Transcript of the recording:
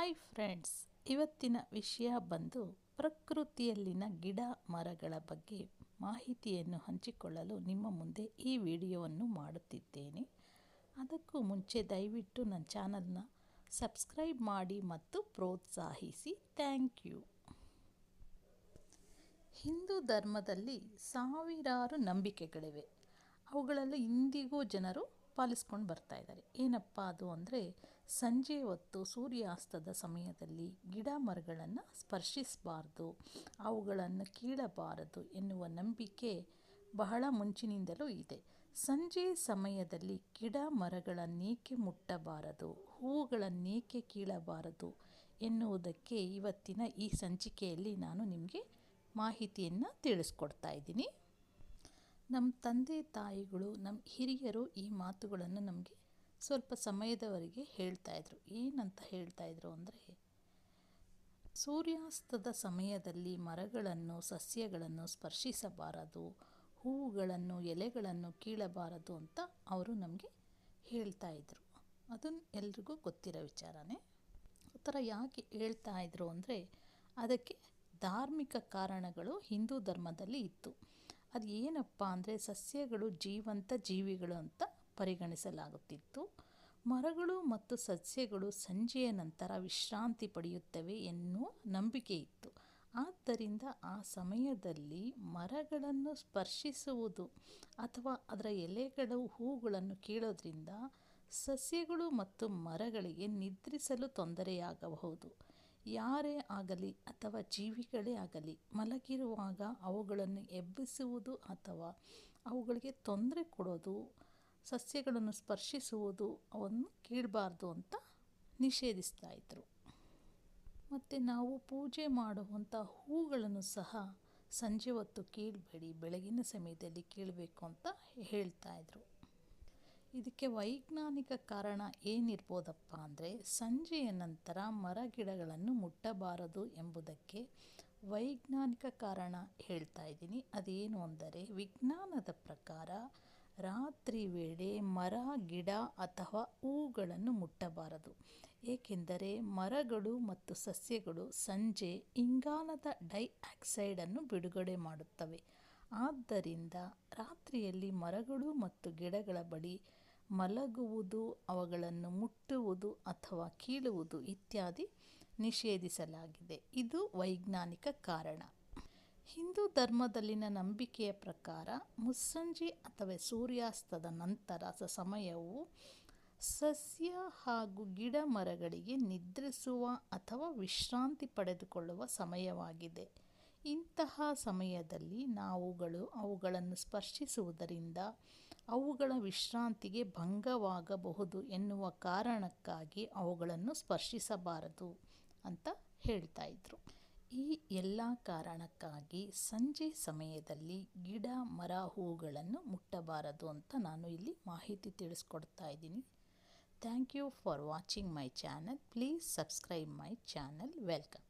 Hi friends, ಇವತ್ತಿನ ವಿಷಯ ಬಂದು ಪ್ರಕೃತಿಯಲ್ಲಿನ ಗಿಡ ಮರಗಳ ಬಗ್ಗೆ ಮಾಹಿತಿಯನ್ನು ಹಂಚಿಕೊಳ್ಳಲು ನಿಮ್ಮ ಮುಂದೆ ಈ ವಿಡಿಯೋವನ್ನು ಮಾಡುತ್ತಿದ್ದೇನೆ. ಅದಕ್ಕೂ ಮುಂಚೆ ದಯವಿಟ್ಟು ನನ್ನ ಚಾನಲ್ನ ಸಬ್ಸ್ಕ್ರೈಬ್ ಮಾಡಿ ಮತ್ತು ಪ್ರೋತ್ಸಾಹಿಸಿ. Thank you. ಹಿಂದೂ ಧರ್ಮದಲ್ಲಿ ಸಾವಿರಾರು ನಂಬಿಕೆಗಳಿವೆ. ಅವುಗಳಲ್ಲಿ ಇಂದಿಗೂ ಜನರು ಪಾಲಿಸ್ಕೊಂಡು ಬರ್ತಾ ಇದ್ದಾರೆ. ಏನಪ್ಪ ಅದು ಅಂದರೆ ಸಂಜೆ ಹೊತ್ತು ಸೂರ್ಯಾಸ್ತದ ಸಮಯದಲ್ಲಿ ಗಿಡ ಮರಗಳನ್ನು ಸ್ಪರ್ಶಿಸಬಾರ್ದು, ಅವುಗಳನ್ನು ಕೀಳಬಾರದು ಎನ್ನುವ ನಂಬಿಕೆ ಬಹಳ ಮುಂಚಿನಿಂದಲೂ ಇದೆ. ಸಂಜೆ ಸಮಯದಲ್ಲಿ ಗಿಡ ಮರಗಳನ್ನೇಕೆ ಮುಟ್ಟಬಾರದು ಹೂವುಗಳನ್ನೇಕೆ ಕೀಳಬಾರದು ಎನ್ನುವುದಕ್ಕೆ ಇವತ್ತಿನ ಈ ಸಂಚಿಕೆಯಲ್ಲಿ ನಾನು ನಿಮಗೆ ಮಾಹಿತಿಯನ್ನು ತಿಳಿಸ್ಕೊಡ್ತಾ ಇದ್ದೀನಿ. ನಮ್ಮ ತಂದೆ ತಾಯಿಗಳು ನಮ್ಮ ಹಿರಿಯರು ಈ ಮಾತುಗಳನ್ನು ನಮಗೆ ಸ್ವಲ್ಪ ಸಮಯದವರೆಗೆ ಹೇಳ್ತಾಯಿದ್ರು ಏನಂತ ಹೇಳ್ತಾಯಿದ್ರು ಅಂದರೆ, ಸೂರ್ಯಾಸ್ತದ ಸಮಯದಲ್ಲಿ ಮರಗಳನ್ನು, ಸಸ್ಯಗಳನ್ನು ಸ್ಪರ್ಶಿಸಬಾರದು, ಹೂವುಗಳನ್ನು, ಎಲೆಗಳನ್ನು ಕೀಳಬಾರದು ಅಂತ ಅವರು ನಮಗೆ ಹೇಳ್ತಾಯಿದ್ರು ಅದನ್ನು ಎಲ್ರಿಗೂ ಗೊತ್ತಿರೋ ವಿಚಾರನೇ. ಆ ಥರ ಯಾಕೆ ಹೇಳ್ತಾ ಇದ್ರು ಅಂದರೆ, ಅದಕ್ಕೆ ಧಾರ್ಮಿಕ ಕಾರಣಗಳು ಹಿಂದೂ ಧರ್ಮದಲ್ಲಿ ಇತ್ತು. ಅದು ಏನಪ್ಪ ಅಂದರೆ ಸಸ್ಯಗಳು ಜೀವಂತ ಜೀವಿಗಳು ಅಂತ ಪರಿಗಣಿಸಲಾಗುತ್ತಿತ್ತು. ಮರಗಳು ಮತ್ತು ಸಸ್ಯಗಳು ಸಂಜೆಯ ನಂತರ ವಿಶ್ರಾಂತಿ ಪಡೆಯುತ್ತವೆ ಎನ್ನುವ ನಂಬಿಕೆ ಇತ್ತು. ಆದ್ದರಿಂದ ಆ ಸಮಯದಲ್ಲಿ ಮರಗಳನ್ನು ಸ್ಪರ್ಶಿಸುವುದು ಅಥವಾ ಅದರ ಎಲೆಗಳು ಹೂಗಳನ್ನು ಕೀಳೋದ್ರಿಂದ ಸಸ್ಯಗಳು ಮತ್ತು ಮರಗಳಿಗೆ ನಿದ್ರಿಸಲು ತೊಂದರೆಯಾಗಬಹುದು. ಯಾರೇ ಆಗಲಿ ಅಥವಾ ಜೀವಿಗಳೇ ಆಗಲಿ ಮಲಗಿರುವಾಗ ಅವುಗಳನ್ನು ಎಬ್ಬಿಸುವುದು ಅಥವಾ ಅವುಗಳಿಗೆ ತೊಂದರೆ ಕೊಡೋದು, ಸಸ್ಯಗಳನ್ನು ಸ್ಪರ್ಶಿಸುವುದು ಅವನ್ನು ಕೀಳಬಾರ್ದು ಅಂತ ನಿಷೇಧಿಸ್ತಾ ಇದ್ದರು ಮತ್ತು ನಾವು ಪೂಜೆ ಮಾಡುವಂಥ ಹೂಗಳನ್ನು ಸಹ ಸಂಜೆ ಹೊತ್ತು ಕೀಳಬೇಡಿ, ಬೆಳಗಿನ ಸಮಯದಲ್ಲಿ ಕೀಳಬೇಕು ಅಂತ ಹೇಳ್ತಾ ಇದ್ರು. ಇದಕ್ಕೆ ವೈಜ್ಞಾನಿಕ ಕಾರಣ ಏನಿರ್ಬೋದಪ್ಪ ಅಂದರೆ ಸಂಜೆಯ ನಂತರ ಮರಗಿಡಗಳನ್ನು ಮುಟ್ಟಬಾರದು ಎಂಬುದಕ್ಕೆ ವೈಜ್ಞಾನಿಕ ಕಾರಣ ಹೇಳ್ತಾ ಇದ್ದೀನಿ. ಅದೇನು ಅಂದರೆ ವಿಜ್ಞಾನದ ಪ್ರಕಾರ ರಾತ್ರಿ ವೇಳೆ ಮರ, ಗಿಡ ಅಥವಾ ಹೂಗಳನ್ನು ಮುಟ್ಟಬಾರದು. ಏಕೆಂದರೆ ಮರಗಳು ಮತ್ತು ಸಸ್ಯಗಳು ಸಂಜೆ ಇಂಗಾಲದ ಡೈಆಕ್ಸೈಡನ್ನು ಬಿಡುಗಡೆ ಮಾಡುತ್ತವೆ. ಆದ್ದರಿಂದ ರಾತ್ರಿಯಲ್ಲಿ ಮರಗಳು ಮತ್ತು ಗಿಡಗಳ ಬಳಿ ಮಲಗುವುದು, ಅವುಗಳನ್ನು ಮುಟ್ಟುವುದು ಅಥವಾ ಕೀಳುವುದು ಇತ್ಯಾದಿ ನಿಷೇಧಿಸಲಾಗಿದೆ. ಇದು ವೈಜ್ಞಾನಿಕ ಕಾರಣ. ಹಿಂದೂ ಧರ್ಮದಲ್ಲಿನ ನಂಬಿಕೆಯ ಪ್ರಕಾರ ಮುಸ್ಸಂಜೆ ಅಥವಾ ಸೂರ್ಯಾಸ್ತದ ನಂತರದ ಸಮಯವು ಸಸ್ಯ ಹಾಗೂ ಗಿಡ ಮರಗಳಿಗೆ ನಿದ್ರಿಸುವ ಅಥವಾ ವಿಶ್ರಾಂತಿ ಪಡೆದುಕೊಳ್ಳುವ ಸಮಯವಾಗಿದೆ. ಇಂತಹ ಸಮಯದಲ್ಲಿ ನಾವುಗಳು ಅವುಗಳನ್ನು ಸ್ಪರ್ಶಿಸುವುದರಿಂದ ಅವುಗಳ ವಿಶ್ರಾಂತಿಗೆ ಭಂಗವಾಗಬಹುದು ಎನ್ನುವ ಕಾರಣಕ್ಕಾಗಿ ಅವುಗಳನ್ನು ಸ್ಪರ್ಶಿಸಬಾರದು ಅಂತ ಹೇಳ್ತಾ ಇದ್ರು. ಈ ಎಲ್ಲ ಕಾರಣಕ್ಕಾಗಿ ಸಂಜೆ ಸಮಯದಲ್ಲಿ ಗಿಡ, ಮರ, ಹೂಗಳನ್ನು ಮುಟ್ಟಬಾರದು ಅಂತ ನಾನು ಇಲ್ಲಿ ಮಾಹಿತಿ ತಿಳಿಸ್ಕೊಡ್ತಾ ಇದ್ದೀನಿ. Thank you for watching my channel please subscribe my channel welcome